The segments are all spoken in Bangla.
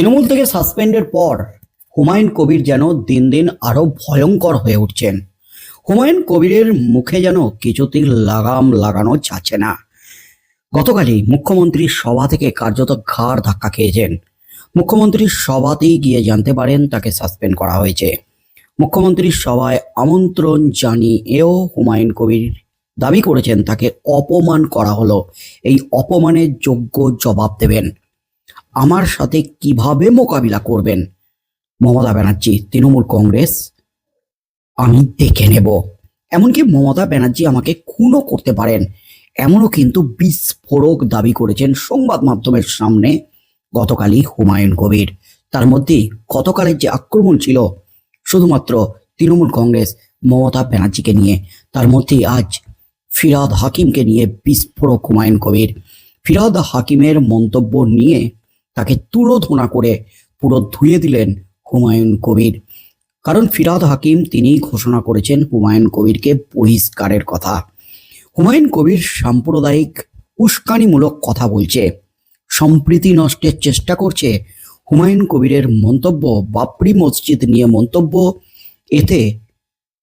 তৃণমূল থেকে সাসপেন্ডের পর হুমায়ুন কবির যেন দিন দিন আরও ভয়ঙ্কর হয়ে উঠছেন। হুমায়ুন কবিরের মুখে যেন কিছুতেই লাগাম লাগানো যাচ্ছে না। গতকালই মুখ্যমন্ত্রীর সভা থেকে কার্যত ঘাড় ধাক্কা খেয়েছেন। মুখ্যমন্ত্রীর সভাতেই গিয়ে জানতে পারেন তাকে সাসপেন্ড করা হয়েছে। মুখ্যমন্ত্রীর সভায় আমন্ত্রণ জানিয়েও হুমায়ুন কবির দাবি করেছেন, তাকে অপমান করা হলো। এই অপমানের যোগ্য জবাব দেবেন। আমার সাথে কীভাবে মোকাবিলা করবেন? মমতা ব্যানার্জি, তৃণমূল কংগ্রেস, আমি দেখে নেব। এমনকি মমতা ব্যানার্জি আমাকে খুনও করতে পারেন। এমনও কিন্তু বিস্ফোরক দাবি করেছেন সংবাদ মাধ্যমের সামনে গতকালই হুমায়ুন কবির। তার মধ্যে গতকালের যে আক্রমণ ছিল, শুধুমাত্র তৃণমূল কংগ্রেস, মমতা ব্যানার্জিকে নিয়ে, তার মধ্যে আজ ফিরাদ হাকিমকে নিয়ে বিস্ফোরক হুমায়ুন কবির। ফিরাদ হাকিমের মন্তব্য নিয়ে তাকে তুলোধনা করে পুরো ধুয়ে দিলেন হুমায়ুন কবির। কারণ ফিরাদ হাকিম তিনি ঘোষণা করেছেন হুমায়ুন কবিরকে বহিষ্কারের কথা। হুমায়ুন কবির সাম্প্রদায়িক, উস্কানিমূলক কথা বলছে। সম্প্রীতি নষ্টের চেষ্টা করছে হুমায়ুন কবিরের মন্তব্য, বাপরি মসজিদ নিয়ে মন্তব্য। এতে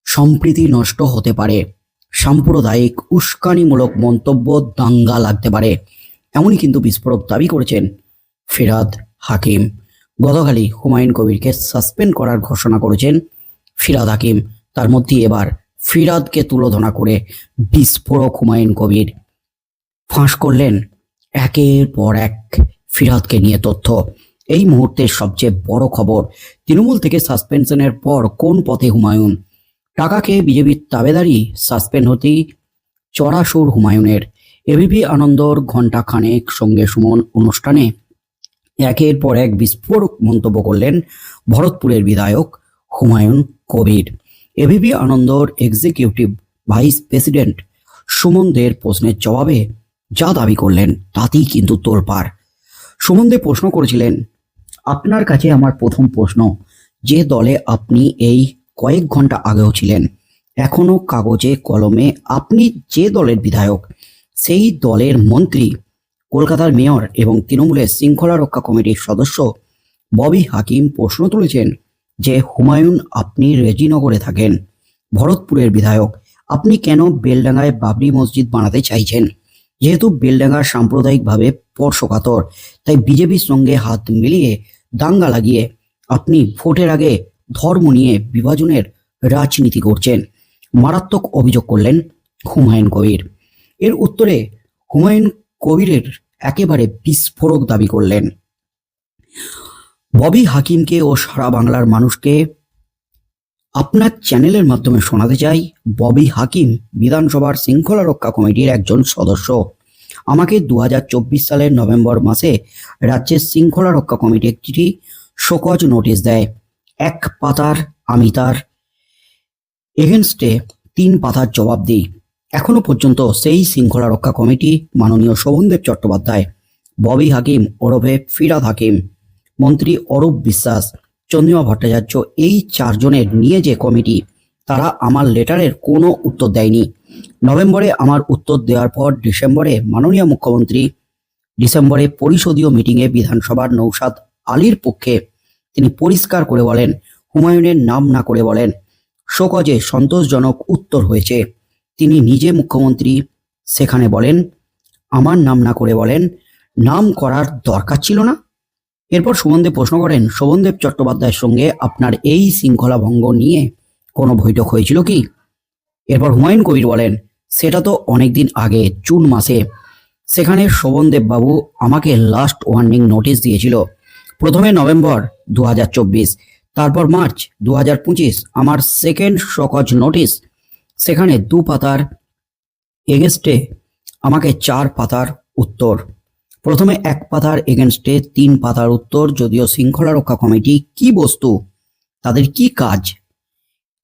সম্প্রীতি নষ্ট হতে পারে, সাম্প্রদায়িক, উস্কানিমূলক মন্তব্য দাঙ্গা লাগতে পারে। এমনই কিন্তু বিস্ফোরক দাবি করেছেন ফিরাদ হাকিম। গতকালই হুমায়ুন কবিরকে সাসপেন্ড করার ঘোষণা করেছেন ফিরাদ হাকিম। তার মধ্যে এবার ফিরাদকে তুলোধনা করে বিস্ফোরক হুমায়ুন কবির। ফাঁস করলেন একের পর এক ফিরাদকে নিয়ে তথ্য। এই মুহূর্তের সবচেয়ে বড় খবর, তৃণমূল থেকে সাসপেনশনের পর কোন পথে হুমায়ুন? টাকা খেয়ে বিজেপির তাবেদারি সাসপেন্ড হতেই চড়াসুর হুমায়ুনের। এবিপি আনন্দর ঘণ্টা খানেক সঙ্গে সুমন অনুষ্ঠানে একের পর এক বিস্ফোরক মন্তব্য করলেন ভরতপুরের বিধায়ক হুমায়ুন কবির। এবিপি আনন্দর এক্সিকিউটিভ ভাইস প্রেসিডেন্ট সুমন দের প্রশ্নের জবাবে যা দাবি করলেন তাতেই কিন্তু তোলপাড় সুমন দে প্রশ্ন করেছিলেন, আপনার কাছে আমার প্রথম প্রশ্ন, যে দলে আপনি এই কয়েক ঘণ্টা আগেও ছিলেন, এখনও কাগজে কলমে আপনি যে দলের বিধায়ক, সেই দলের মন্ত্রী কলকাতার মেয়র এবং তৃণমূলের শৃঙ্খলা রক্ষা কমিটির সদস্য ববি হাকিম প্রশ্ন তুলেছেন যে, হুমায়ুন, আপনি রেজিনগরে থাকেন। ভরতপুরের বিধায়ক, আপনি কেন বেলডাঙ্গায় বাবরি মসজিদ বানাতে চাইছেন? যেহেতু বেলডাঙ্গা সাম্প্রদায়িকভাবে স্পর্শকাতর তাই বিজেপির সঙ্গে হাত মিলিয়ে দাঙ্গা লাগিয়ে আপনি ভোটের আগে ধর্ম নিয়ে বিভাজনের রাজনীতি করছেন। মারাত্মক অভিযোগ করলেন হুমায়ুন কবির। এর উত্তরে, হুমায়ুন কবিরের একেবারে বিস্ফোরক দাবি করলেন। ববি হাকিমকে ও সারা বাংলার মানুষকে আপনার চ্যানেলের মাধ্যমে শোনাতে চাই, ববি হাকিম বিধানসভার শৃঙ্খলা রক্ষা কমিটির একজন সদস্য। আমাকে দু হাজার চব্বিশ সালের নভেম্বর মাসে রাজ্যের শৃঙ্খলা রক্ষা কমিটি একটি শোকজ নোটিশ দেয়। এক পাতার আমি তার এগেনস্টে তিন পাতার জবাব দিই। এখনও পর্যন্ত সেই শৃঙ্খলা রক্ষা কমিটি মাননীয় শোভনদেব চট্টোপাধ্যায়, ববি হাকিম ওরফে ফিরাদ হাকিম, মন্ত্রী অরূপ বিশ্বাস, চন্দ্রিমা ভট্টাচার্য এই চারজনের নিয়ে যে কমিটি, তারা আমার লেটারের কোনো উত্তর দেয়নি। নভেম্বরে আমার উত্তর দেওয়ার পর ডিসেম্বরে মাননীয় মুখ্যমন্ত্রী, ডিসেম্বরে পরিষদীয় মিটিংয়ে বিধানসভার নৌসাদ আলীর পক্ষে তিনি পরিষ্কার করে বলেন, হুমায়ুনের নাম না করে বলেন, শোকজে সন্তোষজনক উত্তর হয়েছে। তিনি নিজে মুখ্যমন্ত্রী। সেখানে বলেন, আমার নাম না করে বলেন, নাম করার দরকার ছিল না? এরপর শোভনদেব প্রশ্ন করেন, শোভনদেব চট্টোপাধ্যায়ের সঙ্গে আপনার এই শৃঙ্খলা ভঙ্গ নিয়ে কোনো বৈঠক হয়েছিল কি? এরপর হুমায়ুন কবির বলেন, সেটা তো অনেকদিন আগে, জুন মাসে। সেখানে শোভনদেব বাবু আমাকে লাস্ট ওয়ার্নিং নোটিশ দিয়েছিল। প্রথমে নভেম্বর দু হাজার চব্বিশ, তারপর মার্চ দু হাজার পঁচিশ, আমার সেকেন্ড সকজ নোটিশ সেখানে দু পাতার এগেনস্টে আমাকে চার পাতার উত্তর। প্রথমে এক পাতার এগেনস্টে তিন পাতার উত্তর, যদিও শৃঙ্খলা রক্ষা কমিটি কি বস্তু, তাদের কি কাজ,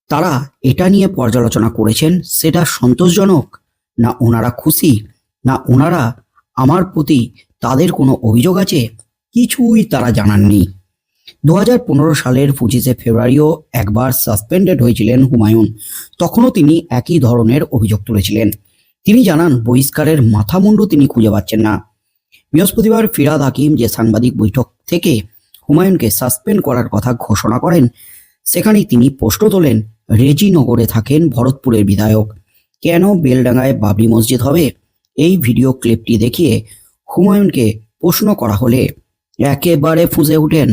তারা এটা নিয়ে পর্যালোচনা করেছেন, সেটা সন্তোষজনক? না ওনারা খুশি? না ওনারা আমার প্রতি তাদের কোনো অভিযোগ আছে? কিছুই তারা জানাননি। দু হাজার পনেরো সালের পঁচিশে ফেব্রুয়ারিও একবার সাসপেন্ডেড হয়েছিলেন হুমায়ুন। তখনও তিনি একই ধরনের অভিযোগ তুলেছিলেন। তিনি জানান, বহিষ্কারের মাথামুন্ডু তিনি খুঁজে পাচ্ছেন না। বৃহস্পতিবার ফিরাদ হাকিম যে সাংবাদিক বৈঠক থেকে হুমায়ুনকে সাসপেন্ড করার কথা ঘোষণা করেন, সেখানেই তিনি প্রশ্ন তোলেন রেজিনগরে থাকেন ভরতপুরের বিধায়ক। কেন বেলডাঙ্গায় বাবরি মসজিদ হবে? এই ভিডিও ক্লিপটি দেখিয়ে হুমায়ুনকে প্রশ্ন করা হলে, একেবারে ফুঁসে ওঠেন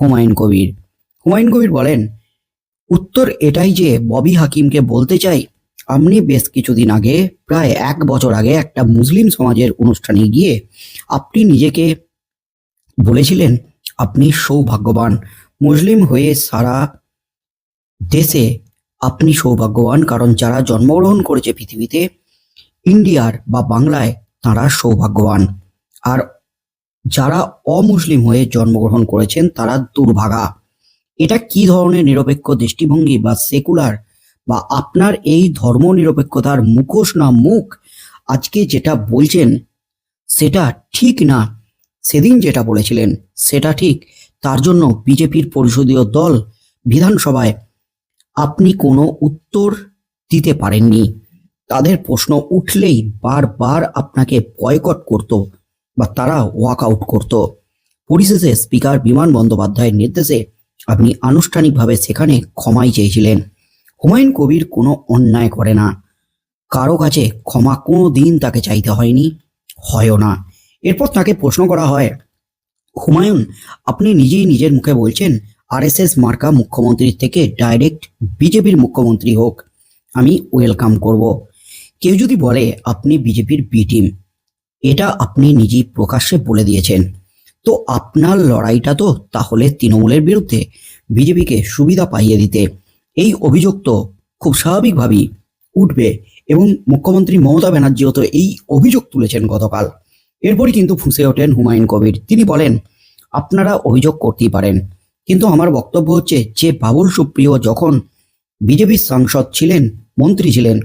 হুমায়ুন কবির। হুমায়ুন কবির বলেন, উত্তর এটাই যে ববি হাকিমকে বলতে চাই আপনি বেশ কিছুদিন আগে, প্রায় এক বছর আগে একটা মুসলিম সমাজের অনুষ্ঠানে গিয়ে আপনি নিজেকে বলেছিলেন, আপনি সৌভাগ্যবান। মুসলিম হয়ে সারা দেশে আপনি সৌভাগ্যবান, কারণ যারা জন্মগ্রহণ করেছে পৃথিবীতে, ইন্ডিয়ার বা বাংলায় তারা সৌভাগ্যবান। আর যারা অমুসলিম হয়ে জন্মগ্রহণ করেছেন, তারা দুর্ভাগা। এটা কি ধরনের নিরপেক্ষ দৃষ্টিভঙ্গি বা সেকুলার বা আপনার এই ধর্ম নিরপেক্ষতার মুখোশ না মুখ? আজকে যেটা বলছেন, সেটা ঠিক না। সেদিন যেটা বলেছিলেন, সেটা ঠিক। তার জন্য বিজেপির পরিষদীয় দল বিধানসভায় আপনি কোনো উত্তর দিতে পারেননি। তাদের প্রশ্ন উঠলেই বারবার আপনাকে বয়কট করত। বা তারা ওয়াক আউট করত। পরিশেষে স্পিকার বিমান বন্দ্যোপাধ্যায়ের নির্দেশে আপনি আনুষ্ঠানিকভাবে সেখানে ক্ষমাই চেয়েছিলেন। হুমায়ুন কবির কোনো অন্যায় করে না। কারও কাছে ক্ষমা কোনো দিন তাকে চাইতে হয়নি, হয়ও না। এরপর তাকে প্রশ্ন করা হয়, হুমায়ুন, আপনি নিজেই নিজের মুখে বলছেন, আরএসএস মার্কা মুখ্যমন্ত্রীর থেকে ডাইরেক্ট বিজেপির মুখ্যমন্ত্রী হোক, আমি ওয়েলকাম করব। কেউ যদি বলে আপনি বিজেপির বি টিম এটা আপনি নিজেই প্রকাশ্যে বলে দিয়েছেন। তো আপনার লড়াইটা তো তাহলে তৃণমূলের বিরুদ্ধে বিজেপিকে সুবিধা পাইয়ে দিতে। এই অভিযোগ তো খুব স্বাভাবিকভাবেই উঠবে এবং মুখ্যমন্ত্রী মমতা ব্যানার্জিও তো এই অভিযোগ তুলেছেন গতকাল। এরপরই কিন্তু ফুঁসে ওঠেন হুমায়ুন কবির। তিনি বলেন, আপনারা অভিযোগ করতেই পারেন, কিন্তু আমার বক্তব্য হচ্ছে যে বাবুল সুপ্রিয় যখন বিজেপির সাংসদ ছিলেন, মন্ত্রী ছিলেন,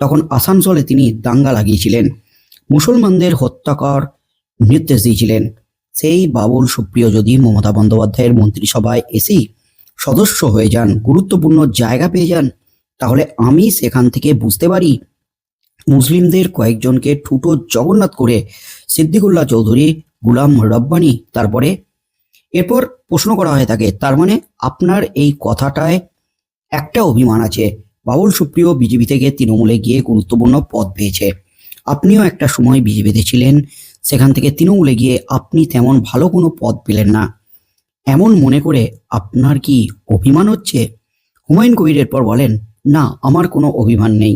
তখন আসানসোলে তিনি দাঙ্গা লাগিয়েছিলেন। মুসলমানদের হত্যাকর নির্দেশ দিয়েছিলেন। সেই বাবুল সুপ্রিয় যদি মমতা বন্দ্যোপাধ্যায়ের মন্ত্রিসভায় এসেই সদস্য হয়ে যান, গুরুত্বপূর্ণ জায়গা পেয়ে যান, তাহলে আমি সেখান থেকে বুঝতে পারি মুসলিমদের কয়েকজনকে ঠুটো জগন্নাথ করে সিদ্দিকুল্লাহ চৌধুরী, গুলাম রব্বানি, তারপরে এরপর প্রশ্ন করা হয় তাকে, তার মানে আপনার এই কথাটায় একটা অভিমান আছে। বাবুল সুপ্রিয় বিজেপি থেকে তৃণমূলে গিয়ে গুরুত্বপূর্ণ পদ পেয়েছে। আপনিও একটা সময় বিজেপিতে ছিলেন সেখান থেকে তৃণমূলে গিয়ে আপনি তেমন ভালো কোনো পদ পেলেন না। এমন মনে করে আপনার কি অভিমান হচ্ছে? হুমায়ুন কবির এরপর বলেন, না, আমার কোনো অভিমান নেই।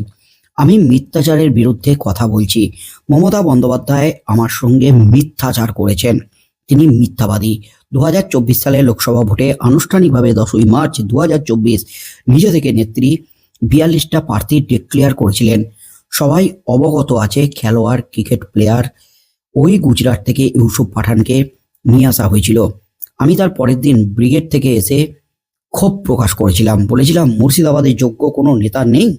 আমি মিথ্যাচারের বিরুদ্ধে কথা বলছি। মমতা বন্দ্যোপাধ্যায় আমার সঙ্গে মিথ্যাচার করেছেন। তিনি মিথ্যাবাদী। দু হাজার চব্বিশ সালে লোকসভা ভোটে আনুষ্ঠানিকভাবে দশই মার্চ দু হাজার চব্বিশ নিজে থেকে নেত্রী বিয়াল্লিশটা প্রার্থী ডিক্লেয়ার করেছিলেন। সবাই অবগত আছে খেলোয়াড়, ক্রিকেট প্লেয়ার ওই গুজরাট থেকে ইউসুফ পাঠানকে নিয়ে আসা হয়েছিল। আমি তার পরের দিন ব্রিগেড থেকে এসে ক্ষোভ প্রকাশ করেছিলাম। বলেছিলাম মুর্শিদাবাদের যোগ্য কোনো নেতা নেই।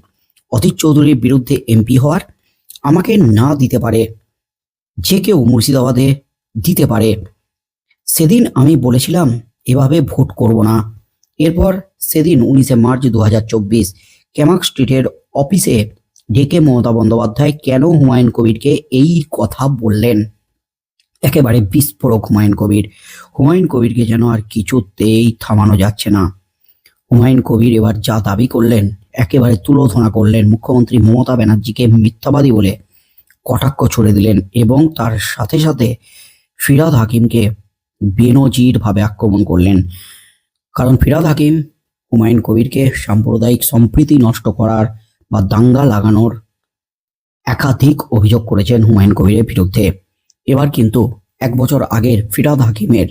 অতীত চৌধুরীর বিরুদ্ধে এমপি হওয়ার আমাকে না দিতে পারে। যে কেউ মুর্শিদাবাদে দিতে পারে। সেদিন আমি বলেছিলাম, এভাবে ভোট করব না। এরপর সেদিন উনিশে মার্চ দু হাজার চব্বিশ, ক্যামাক স্ট্রিটের অফিসে ডেকে মমতা বন্দ্যোপাধ্যায় কেন হুমায়ুন কবিরকে এই কথা বললেন? একেবারে বিস্ফোরক হুমায়ুন কবির। হুমায়ুন কবিরকে যেন আর কিছুতেই থামানো যাচ্ছে না। হুমায়ুন কবির এবার যা দাবি করলেন, একেবারে তুলোধনা করলেন মুখ্যমন্ত্রী মমতা ব্যানার্জিকে মিথ্যাবাদী বলে কটাক্ষ ছড়ে দিলেন এবং তার সাথে সাথে ফিরাদ হাকিমকে বেনজির ভাবে আক্রমণ করলেন। কারণ ফিরাদ হাকিম হুমায়ুন কবিরকে সাম্প্রদায়িক সম্প্রীতি নষ্ট করার বা দাঙ্গা লাগানোর একাধিক অভিযোগ করেছেন হুমায়ুন কবিরের বিরুদ্ধে। এবার কিন্তু এক বছর আগের ফিরাদ হাকিমের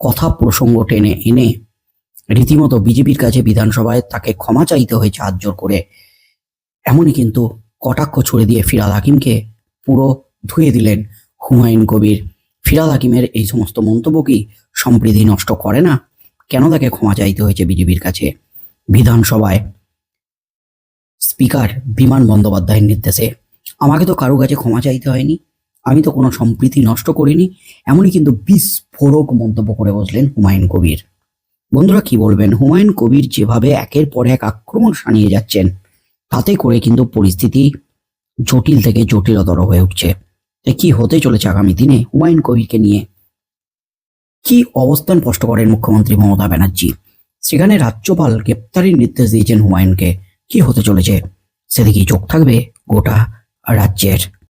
কথা প্রসঙ্গ টেনে এনে রীতিমতো বিজেপির কাছে বিধানসভায় তাকে ক্ষমা চাইতে হয়েছে হাত জোর করে। এমনই কিন্তু কটাক্ষ ছুড়ে দিয়ে ফিরাদ হাকিমকে পুরো ধুয়ে দিলেন হুমায়ুন কবির। ফিরাদ হাকিমের এই সমস্ত মন্তব্য কি সম্প্রীতি নষ্ট করে না? কেন তাকে ক্ষমা চাইতে হয়েছে বিজেপির কাছে? বিধানসভায় স্পিকার বিমান বন্দ্যোপাধ্যায়ের নির্দেশে। আমাকে তো কারও কাছে ক্ষমা চাইতে হয়নি। আমি তো কোনো সম্প্রীতি নষ্ট করিনি। এমনই কিন্তু বিস্ফোরক মন্তব্য করে বসলেন হুমায়ুন কবির। বন্ধুরা, কি বলবেন? হুমায়ুন কবির যেভাবে একের পর এক আক্রমণ সানিয়ে যাচ্ছেন, তাতে করে কিন্তু পরিস্থিতি জটিল থেকে জটিলতর হয়ে উঠছে। কি হতে চলেছে আগামী দিনে? হুমায়ুন কবিরকে নিয়ে কি অবস্থান স্পষ্ট করেন মুখ্যমন্ত্রী মমতা ব্যানার্জি? সেখানে রাজ্যপাল গ্রেপ্তারির নির্দেশ দিয়েছেন হুমায়ুনকে। কি হতে চলেছে? সেদিকে চোখ থাকবে গোটা রাজ্যের